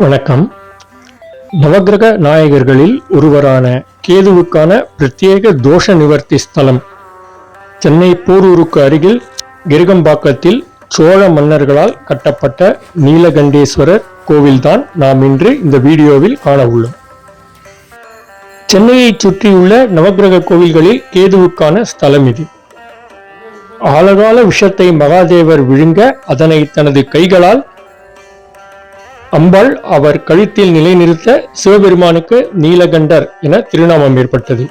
வணக்கம். நவக்கிரக நாயகர்களில் ஒருவரான கேதுவுக்கான பிரத்யேக தோஷ நிவர்த்தி ஸ்தலம் சென்னை போரூருக்கு அருகில் கிருகம்பாக்கத்தில் சோழ மன்னர்களால் கட்டப்பட்ட நீலகண்டேஸ்வரர் கோவில்தான் நாம் இன்று இந்த வீடியோவில் காண உள்ளோம் சென்னையை சுற்றியுள்ள நவக்கிரக கோவில்களில் கேதுவுக்கான ஸ்தலம் இது. ஆழகால விஷத்தை மகாதேவர் விழுங்க அதனை தனது கைகளால் அம்பாள் அவர் கழுத்தில் நிலைநிறுத்த சிவபெருமானுக்கு நீலகண்டர் என திருநாமம் ஏற்பட்டது.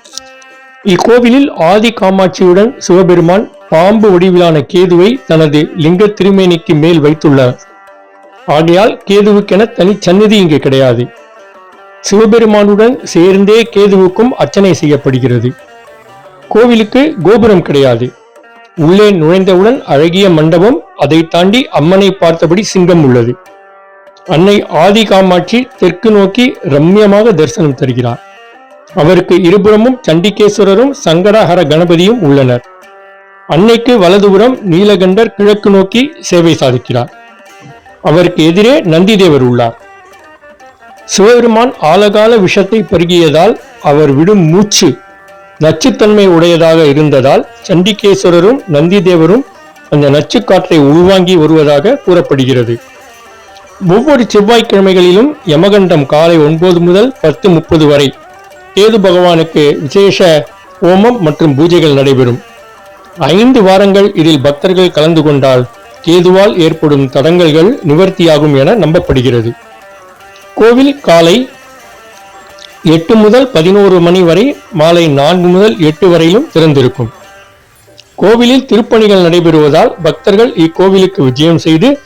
இக்கோவிலில் ஆதி காமாட்சியுடன் சிவபெருமான் பாம்பு வடிவிலான கேதுவை தனது லிங்க திருமேனிக்கு மேல் வைத்துள்ளார். ஆகையால் கேதுவுக்கென தனி சந்நிதி இங்கு கிடையாது. சிவபெருமானுடன் சேர்ந்தே கேதுவுக்கும் அர்ச்சனை செய்யப்படுகிறது. கோவிலுக்கு கோபுரம் கிடையாது. உள்ளே நுழைந்தவுடன் அழகிய மண்டபம் அதை தாண்டி அம்மனை பார்த்தபடி சிங்கம் உள்ளது. அன்னை ஆதி காமாட்சி தெற்கு நோக்கி ரம்யமாக தரிசனம் தருகிறார். அவருக்கு இருபுறமும் சண்டிகேஸ்வரரும் சங்கடஹர கணபதியும் உள்ளனர். அன்னைக்கு வலதுபுறம் நீலகண்டர் கிழக்கு நோக்கி சேவை சாதிக்கிறார். அவருக்கு எதிரே நந்திதேவர் உள்ளார். சிவபெருமான் ஆலகால விஷத்தை பருகியதால் அவர் விடும் மூச்சு நச்சுத்தன்மை உடையதாக இருந்ததால் சண்டிகேஸ்வரரும் நந்திதேவரும் அந்த நச்சு காற்றை உள்வாங்கி வருவதாக கூறப்படுகிறது. ஒவ்வொரு செவ்வாய்க்கிழமைகளிலும் யமகண்டம் காலை ஒன்பது முதல் பத்து முப்பது வரை. கேது பகவானுக்கு விசேஷ ஹோமம் மற்றும் பூஜைகள் நடைபெறும். ஐந்து வாரங்கள் இதில் பக்தர்கள் கலந்து கொண்டால் கேதுவால் ஏற்படும் தடங்கல்கள் நிவர்த்தியாகும் என நம்பப்படுகிறது. கோவில் காலை எட்டு முதல் பதினோரு மணி வரை மாலை நான்கு முதல் எட்டு வரையிலும் திறந்திருக்கும். கோவிலில் திருப்பணிகள் நடைபெறுவதால் பக்தர்கள் இக்கோவிலுக்கு விஜயம் செய்து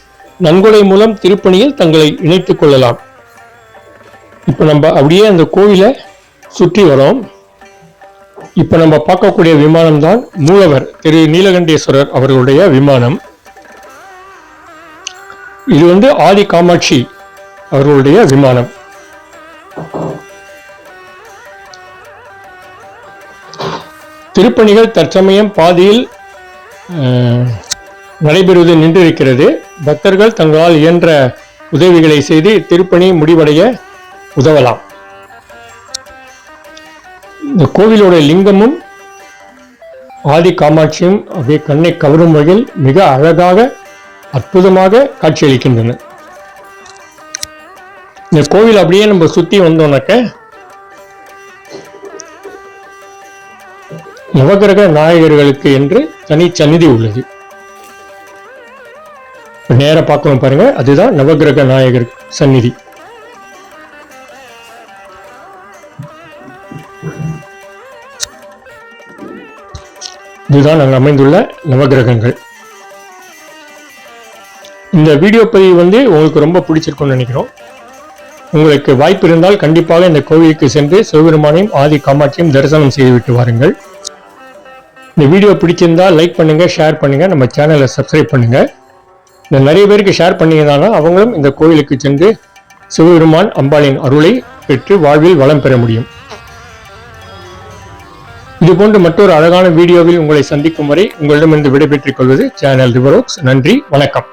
நன்கொடை மூலம் திருப்பணியில் தங்களை இணைத்துக் கொள்ளலாம். இப்போ நம்ம அப்படியே அந்த கோவிலை சுற்றி வரோம். இப்போ நம்ம பார்க்கக்கூடிய விமானம் தான் மூலவர் திரு நீலகண்டேஸ்வரர் அவர்களுடைய விமானம். இது வந்து ஆதி காமாட்சி அவர்களுடைய விமானம். திருப்பணிகள் தற்சமயம் பாதியில் நடைபெறுவது நின்றிருக்கிறது. பக்தர்கள் தங்களால் இயன்ற உதவிகளை செய்து திருப்பணி முடிவடைய உதவலாம். இந்த கோவிலோட லிங்கமும் ஆதி காமாட்சியும் அப்படியே கண்ணை கவரும் வகையில் மிக அழகாக அற்புதமாக காட்சியளிக்கின்றன. இந்த கோவில் அப்படியே நம்ம சுத்தி வந்தோம்னாக்க நவகிரக நாயகர்களுக்கு என்று தனி சந்நிதி உள்ளது. இப்ப பார்க்கணும் பாருங்க. அதுதான் நவகிரக நாயகர் சந்நிதி. இதுதான் நாங்கள் அமைந்துள்ள நவகிரகங்கள் இந்த வீடியோ பதிவு வந்து உங்களுக்கு ரொம்ப பிடிச்சிருக்கும்னு நினைக்கிறோம். உங்களுக்கு வாய்ப்பு இருந்தால் கண்டிப்பாக இந்த கோவிலுக்கு சென்று சிவபெருமானையும் ஆதி காமாட்சியும் தரிசனம் செய்துவிட்டு வாருங்கள். இந்த வீடியோ பிடிச்சிருந்தா லைக் பண்ணுங்க ஷேர் பண்ணுங்க நம்ம சேனலை சப்ஸ்கிரைப் பண்ணுங்க. இந்த நிறைய பேருக்கு ஷேர் பண்ணீங்கன்னா அவங்களும் இந்த கோவிலுக்கு சென்று சிவபெருமான் அம்பாளின் அருளை பெற்று வாழ்வில் வளம் பெற முடியும். இது போன்ற மற்றொரு அழகான வீடியோவில் உங்களை சந்திக்கும் வரை உங்களிடமிருந்து விடைபெற்றுக் கொள்வது சேனல் ரிவரோக்ஸ் நன்றி வணக்கம்.